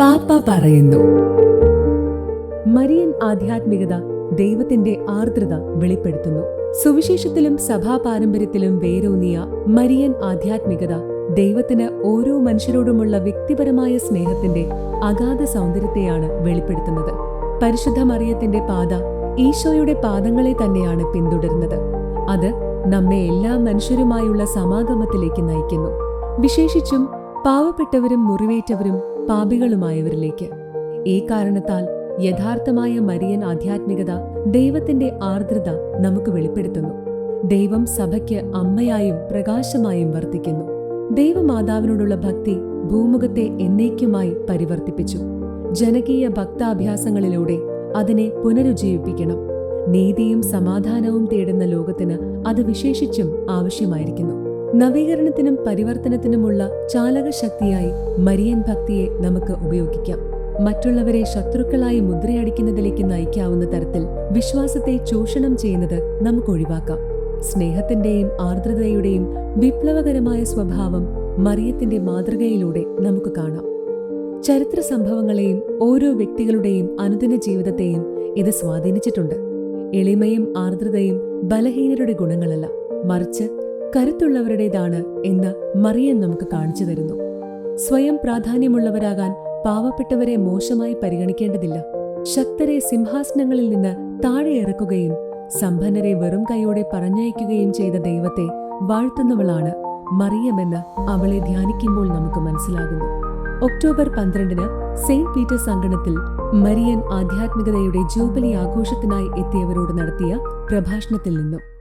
പാപ്പ പറയുന്നു. മരിയൻ ആധ്യാത്മികത ദൈവത്തിന്റെ ആർദ്രത വെളിപ്പെടുത്തുന്നു. സുവിശേഷത്തിലും സഭാ പാരമ്പര്യത്തിലും വേരൂന്നിയ മരിയൻ ആധ്യാത്മികത ദൈവത്തിന് ഓരോ മനുഷ്യരോടുമുള്ള വ്യക്തിപരമായ സ്നേഹത്തിന്റെ അഗാധ സൗന്ദര്യത്തെയാണ് വെളിപ്പെടുത്തുന്നത്. പരിശുദ്ധ മറിയത്തിന്റെ പാത ഈശോയുടെ പാദങ്ങളെ തന്നെയാണ് പിന്തുടരുന്നത്. അത് നമ്മെ എല്ലാ മനുഷ്യരുമായുള്ള സമാഗമത്തിലേക്ക് നയിക്കുന്നു. വിശേഷിച്ചും പാവപ്പെട്ടവരും മുറിവേറ്റവരും പാപികളുമായവരിലേക്ക്. ഈ കാരണത്താൽ യഥാർത്ഥമായ മരിയൻ ആധ്യാത്മികത ദൈവത്തിന്റെ ആർദ്രത നമുക്ക് വെളിപ്പെടുത്തുന്നു. ദൈവം സഭയ്ക്ക് അമ്മയായും പ്രകാശമായും വർത്തിക്കുന്നു. ദൈവമാതാവിനോടുള്ള ഭക്തി ഭൂമുഖത്തെ എന്നേക്കുമായി പരിവർത്തിപ്പിച്ചു. ജനകീയ ഭക്താഭ്യാസങ്ങളിലൂടെ അതിനെ പുനരുജ്ജീവിപ്പിക്കണം. നീതിയും സമാധാനവും തേടുന്ന ലോകത്തിന് അത് വിശേഷിച്ചും ആവശ്യമായിരിക്കുന്നു. നവീകരണത്തിനും പരിവർത്തനത്തിനുമുള്ള ചാലകശക്തിയായി മരിയൻ ഭക്തിയെ നമുക്ക് ഉപയോഗിക്കാം. മറ്റുള്ളവരെ ശത്രുക്കളായി മുദ്രയടിക്കുന്നതിലേക്ക് നയിക്കാവുന്ന തരത്തിൽ വിശ്വാസത്തെ ചൂഷണം ചെയ്യുന്നത് നമുക്ക് ഒഴിവാക്കാം. സ്നേഹത്തിന്റെയും ആർദ്രതയുടെയും വിപ്ലവകരമായ സ്വഭാവം മറിയത്തിന്റെ മാതൃകയിലൂടെ നമുക്ക് കാണാം. ചരിത്ര സംഭവങ്ങളെയും ഓരോ വ്യക്തികളുടെയും അനുദിന ജീവിതത്തെയും ഇത് സ്വാധീനിച്ചിട്ടുണ്ട്. എളിമയും ആർദ്രതയും ബലഹീനരുടെ ഗുണങ്ങളല്ല. മറിച്ച് കരുത്തുള്ളവരുടേതാണ് എന്ന് മറിയൻ നമുക്ക് കാണിച്ചു തരുന്നു. സ്വയം പ്രാധാന്യമുള്ളവരാകാൻ പാവപ്പെട്ടവരെ മോശമായി പരിഗണിക്കേണ്ടതില്ല. ശക്തരെ സിംഹാസനങ്ങളിൽ നിന്ന് താഴെ ഇറക്കുകയും സമ്പന്നരെ വെറും കൈയോടെ പറഞ്ഞയക്കുകയും ചെയ്ത ദൈവത്തെ വാഴ്ത്തുന്നവളാണ് മറിയമെന്ന് അവളെ ധ്യാനിക്കുമ്പോൾ നമുക്ക് മനസ്സിലാകുന്നു. ഒക്ടോബർ പന്ത്രണ്ടിന് സെയിന്റ് പീറ്റേഴ്സ് അങ്കണത്തിൽ മരിയൻ ആധ്യാത്മികതയുടെ ജൂബിലി ആഘോഷത്തിനായി എത്തിയവരോട് നടത്തിയ പ്രഭാഷണത്തിൽ നിന്നും